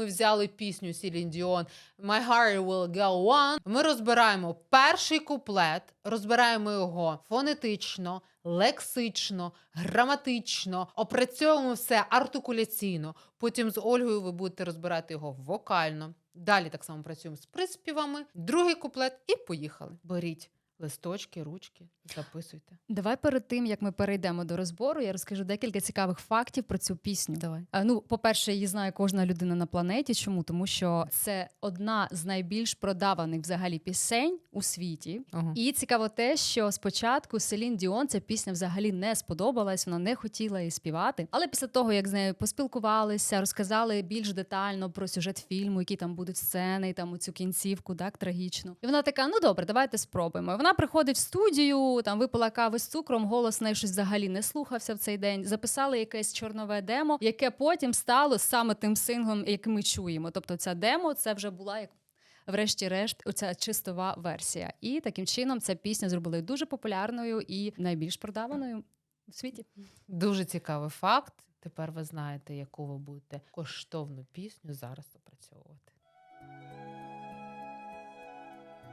ми взяли пісню Celine Dion My Heart Will Go On, ми розбираємо перший куплет, розбираємо його фонетично, лексично, граматично, опрацьовуємо все артикуляційно. Потім з Ольгою ви будете розбирати його вокально. Далі так само працюємо з приспівами. Другий куплет і поїхали. Беріть листочки, ручки, записуйте. Давай перед тим, як ми перейдемо до розбору, я розкажу декілька цікавих фактів про цю пісню. Давай. Е, Ну, по-перше, її знає кожна людина на планеті. Чому? Тому що це одна з найбільш продаваних взагалі пісень у світі. Ага. І цікаво те, що спочатку Селін Діон ця пісня взагалі не сподобалась, вона не хотіла її співати. Але після того, як з нею поспілкувалися, розказали більш детально про сюжет фільму, які там будуть сцени, і там цю кінцівку, так трагічну. І вона така: ну добре, давайте спробуємо. І Вона приходить в студію, там випила кави з цукром, голос в неї щось взагалі не слухався в цей день. Записали якесь чорнове демо, яке потім стало саме тим синглом, який ми чуємо. Тобто, ця демо це вже була як врешті-решт, оця чистова версія. І таким чином ця пісня зробила дуже популярною і найбільш продаваною у світі. Дуже цікавий факт. Тепер ви знаєте, яку ви будете коштовну пісню зараз опрацьовувати.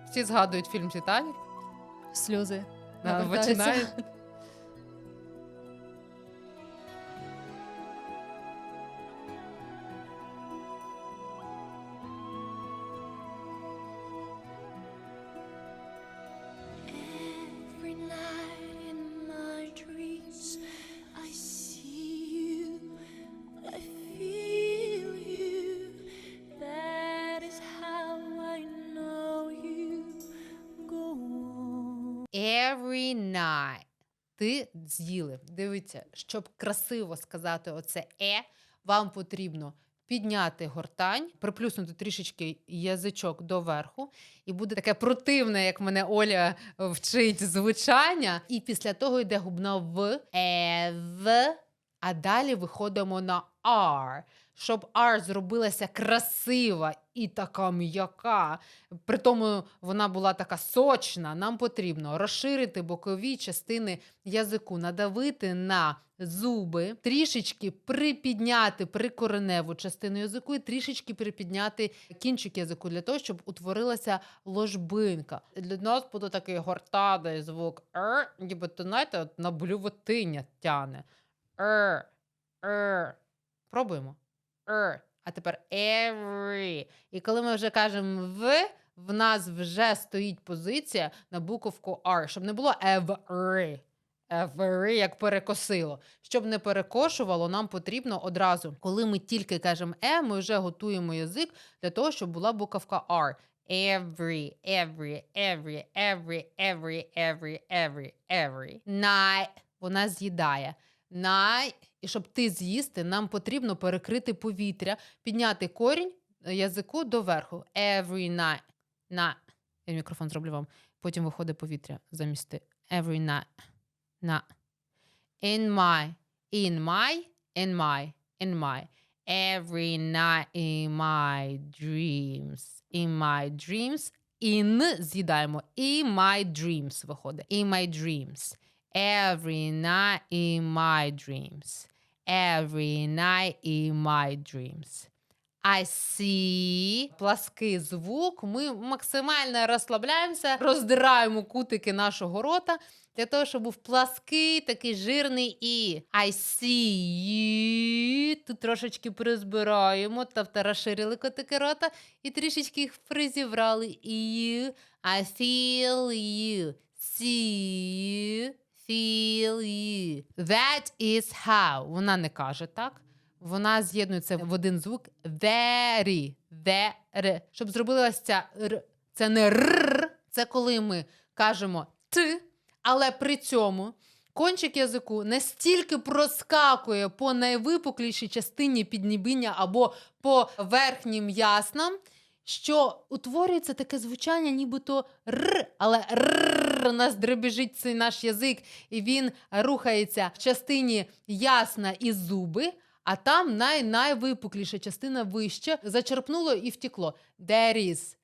Всі згадують фільм Титанік. Сльози. А, Every night. Ти з'їли. Дивіться, щоб красиво сказати оце е, вам потрібно підняти гортань, приплюснути трішечки язичок доверху, і буде таке противне, як мене Оля вчить звучання. І після того йде губна в, е, в, а далі виходимо на R. Щоб R зробилася красива і така м'яка, при тому вона була така сочна, нам потрібно розширити бокові частини язику, надавити на зуби, трішечки припідняти прикореневу частину язику і трішечки припідняти кінчик язику для того, щоб утворилася ложбинка. Для нас буде такий гортадий звук ніби то знаєте, от на блювотиня тяне. Пробуємо. «Р». А тепер every. І коли ми вже кажемо в, в нас вже стоїть позиція на буковку R, щоб не було every. Every, як перекосило. Щоб не перекошувало, нам потрібно одразу, коли ми тільки кажемо е, ми вже готуємо язик для того, щоб була буковка R. Every, every, every, every, every, every, every, every. Night. Вона з'їдає. Най, і щоб ти з'їсти, нам потрібно перекрити повітря, підняти корінь е, язику доверху. Every night. На. Я мікрофон зроблю вам. Потім виходить повітря замість. Every night. На. In my. In my. In my. In my. Every night in my dreams. In my dreams. In з'їдаємо. In my dreams виходить. In my dreams. Every night in my dreams. Every night in my dreams. I see. Плаский звук. Ми максимально розслабляємося, роздираємо кутики нашого рота для того, щоб був плаский, такий жирний і. I see you. Тут трошечки призбираємо, тобто розширили кутики рота і трішечки їх призібрали. You. I feel you. See you. Feel you. That is how. Вона не каже так. Вона з'єднується в один звук very, very. Щоб зробилася ця р. Це не р, це коли ми кажемо т, але при цьому кончик язику настільки проскакує по найвипуклішій частині піднібіння або по верхнім яснам, що утворюється таке звучання, нібито р, але р у нас дребіжить цей наш язик, і він рухається в частині ясна і зуби. А там най найвипукліша частина вище зачерпнуло і втекло. Is,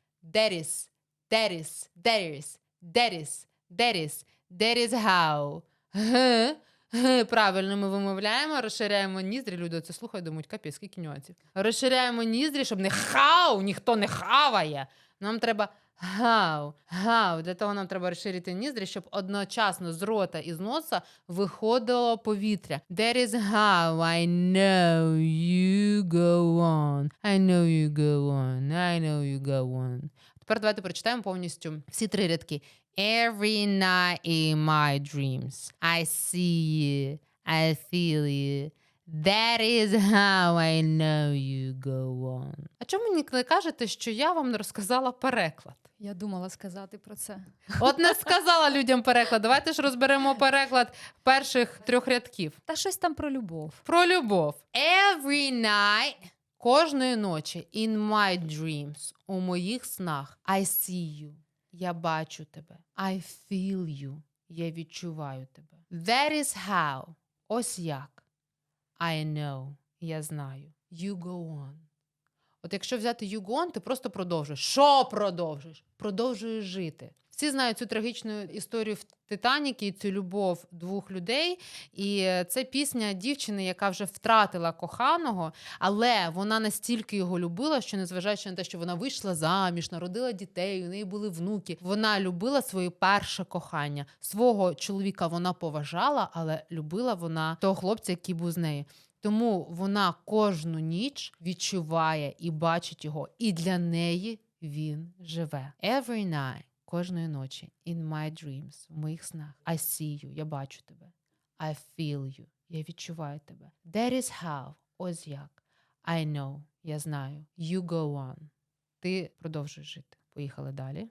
there is, there is, there is how. Г, Правильно, ми вимовляємо, розширяємо ніздрі. Люди це слухають, думають, капець, скільки нюансів. Розширяємо ніздрі, щоб не хау, ніхто не хаває. Нам треба гау, гау. Для того нам треба розширити ніздрі, щоб одночасно з рота і з носа виходило повітря. That is how I know you go on. I know you go on. I know you go on. Тепер давайте прочитаємо повністю всі три рядки. Every night in my dreams, I see you, I feel you. That is how I know you go on. А чому мені не кажете, що я вам не розказала переклад? Я думала сказати про це. От не сказала людям переклад. Давайте ж розберемо переклад перших трьох рядків. Та щось там про любов. Про любов. Every night, кожної ночі, in my dreams, у моїх снах, I see you. Я бачу тебе. I feel you. Я відчуваю тебе. That is how. Ось як. I know. Я знаю. You go on. От якщо взяти you go on, ти просто продовжуєш. Що продовжуєш? Продовжуєш жити. Всі знають цю трагічну історію в Титаніки, цю любов двох людей. І е, це пісня дівчини, яка вже втратила коханого, але вона настільки його любила, що незважаючи на те, що вона вийшла заміж, народила дітей, у неї були внуки. Вона любила своє перше кохання. Свого чоловіка вона поважала, але любила вона того хлопця, який був з нею. Тому вона кожну ніч відчуває і бачить його, і для неї він живе. Every night, кожної ночі, in my dreams, в моїх снах. I see you, я бачу тебе. I feel you, я відчуваю тебе. That is how, ось як. I know, я знаю. You go on. Ти продовжуєш жити. Поїхали далі.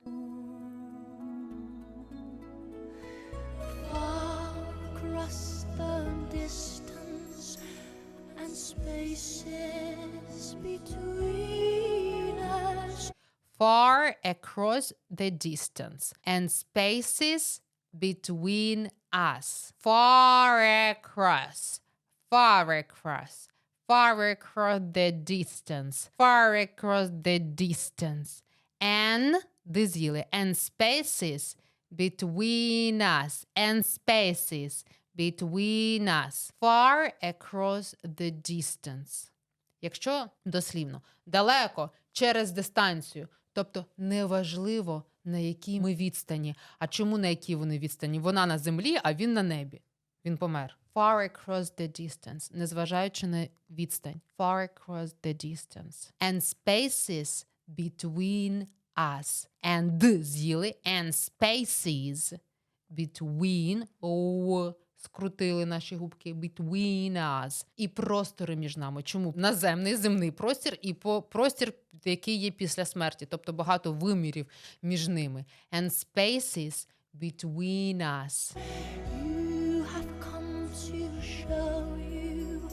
Far across the distance and spaces between us. Far across. Far across. Far across the distance. Far across the distance. And дизіли. And spaces between us. And spaces between us. Far across the distance. Якщо дослівно, далеко через дистанцію, тобто неважливо на якій ми відстані. А чому на якій вони відстані? Вона на землі, а він на небі. Він помер. Far across the distance, незважаючи на відстань. Far across the distance. And spaces between us. And з'їли. And spaces between о, скрутили наші губки between us і простори між нами. Чому наземний земний простір і по простір, який є після смерті, тобто багато вимірів між ними. And spaces between us. You have come to show you.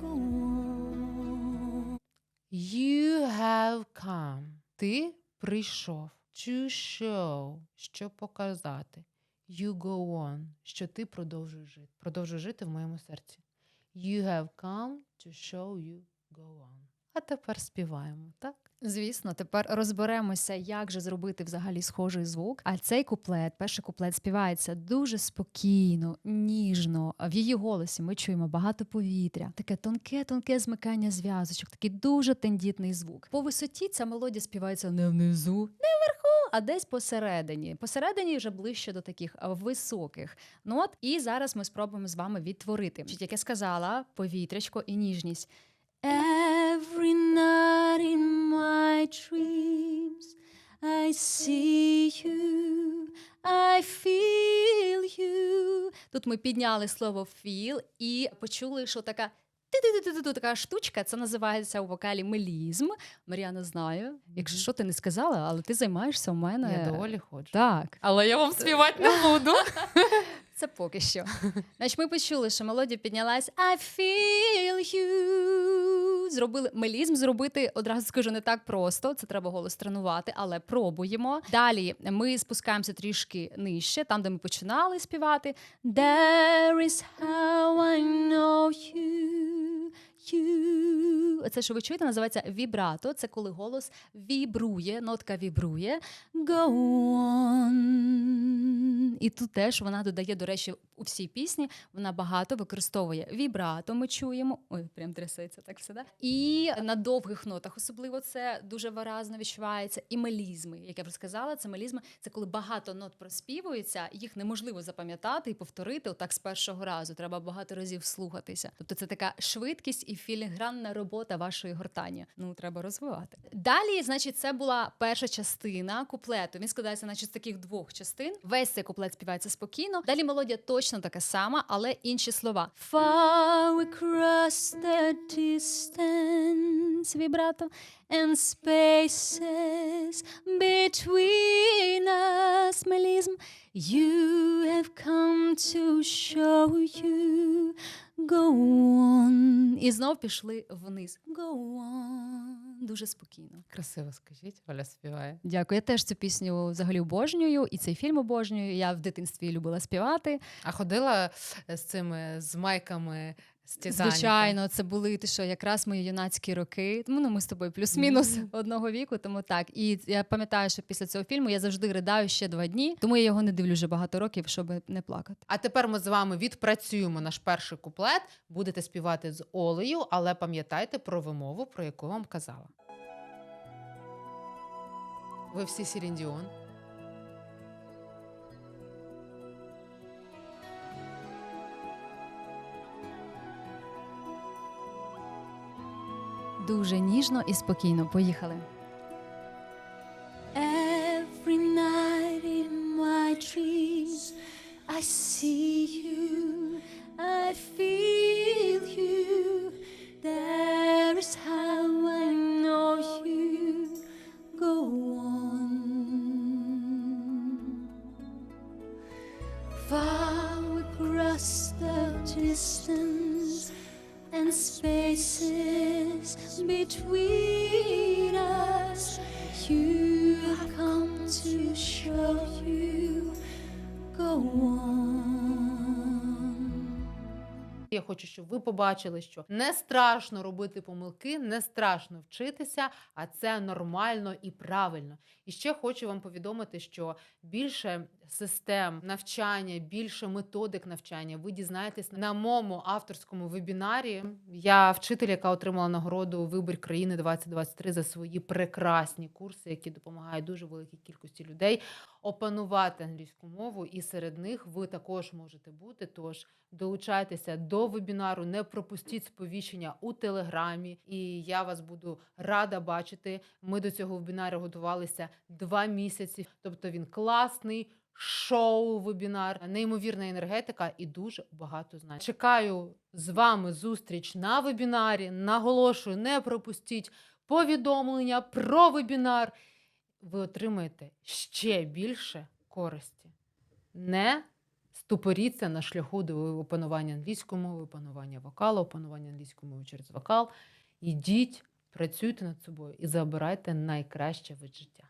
Go on. You have come. Ти прийшов. To show, щоб показати. You go on, що ти продовжуєш жити. Продовжуєш жити в моєму серці. You have come to show you go on. А тепер співаємо, так? Звісно, тепер розберемося, як же зробити взагалі схожий звук. А цей куплет, перший куплет співається дуже спокійно, ніжно. В її голосі ми чуємо багато повітря, таке тонке, тонке змикання зв'язочок, такий дуже тендітний звук. По висоті ця мелодія співається не внизу, не вверху, а десь посередині. Посередині вже ближче до таких високих нот. І зараз ми спробуємо з вами відтворити. Як я сказала, повітрячко і ніжність. Every night in my dreams, I see you, I feel you. Тут ми підняли слово feel і почули, що така. Ти-ти-ти-ти-ти, Така штучка, це називається у вокалі мелізм. Мар'яна знаю. Якщо що ти не сказала, але ти займаєшся у мене. Я доволі ходжу. Так, Але я вам співати не буду. це поки що. Значить, ми почули, що мелодія піднялась I feel you. Зробили мелізм зробити одразу скажу не так просто. Це треба голос тренувати, але пробуємо. Далі ми спускаємося трішки нижче, там, де ми починали співати. There is how I know you. You. Це, що ви чуєте, називається вібрато. Це коли голос вібрує, нотка вібрує. Go on. І тут теж вона додає, до речі, у всій пісні вона багато використовує вібрато. Ми чуємо. Ой, прям трясеться так все. Да? І на довгих нотах особливо це дуже виразно відчувається. І мелізми, як я вже сказала, це мелізми. Це коли багато нот проспівується, їх неможливо запам'ятати і повторити отак з першого разу. Треба багато разів слухатися. Тобто це така швидкість і філігранна робота вашої гортані. Ну треба розвивати. Далі, значить, це була перша частина куплету. Він складається, значить, з таких двох частин. Весь цей куплет співається спокійно. Далі мелодія точно така сама, але інші слова. Far across the distance, вібрато, and spaces between us, мелізм. You have come to show you. Go on. І знов пішли вниз. Go on. Дуже спокійно. Красиво скажіть, Оля співає. Дякую. Я теж цю пісню взагалі обожнюю, і цей фільм обожнюю. Я в дитинстві любила співати. А ходила з цими з майками з Звичайно, це були ти що, якраз мої юнацькі роки. Тому ну, ми з тобою плюс-мінус Мгм. одного віку, тому так. І я пам'ятаю, що після цього фільму я завжди ридаю ще два дні, тому я його не дивлю вже багато років, щоб не плакати. А тепер ми з вами відпрацюємо наш перший куплет. Будете співати з Олею, але пам'ятайте про вимову, про яку я вам казала. Ви всі Сірін Дуже ніжно і спокійно. Поїхали. Every night in my dreams, I see you, I feel хочу, щоб ви побачили, що не страшно робити помилки, не страшно вчитися, а це нормально і правильно. І ще хочу вам повідомити, що більше систем навчання, більше методик навчання ви дізнаєтесь на моєму авторському вебінарі. Я вчитель, яка отримала нагороду Вибір країни 2023 за свої прекрасні курси, які допомагають дуже великій кількості людей опанувати англійську мову, і серед них ви також можете бути. Тож долучайтеся до вебінару, не пропустіть сповіщення у телеграмі, і я вас буду рада бачити. Ми до цього вебінару готувалися два місяці. Тобто він класний. Шоу, вебінар, неймовірна енергетика і дуже багато знань. Чекаю з вами зустріч на вебінарі. Наголошую, не пропустіть повідомлення про вебінар. Ви отримаєте ще більше користі. Не ступоріться на шляху до опанування англійської мови, опанування вокалу, опанування англійської мови через вокал. Ідіть, працюйте над собою і забирайте найкраще від життя.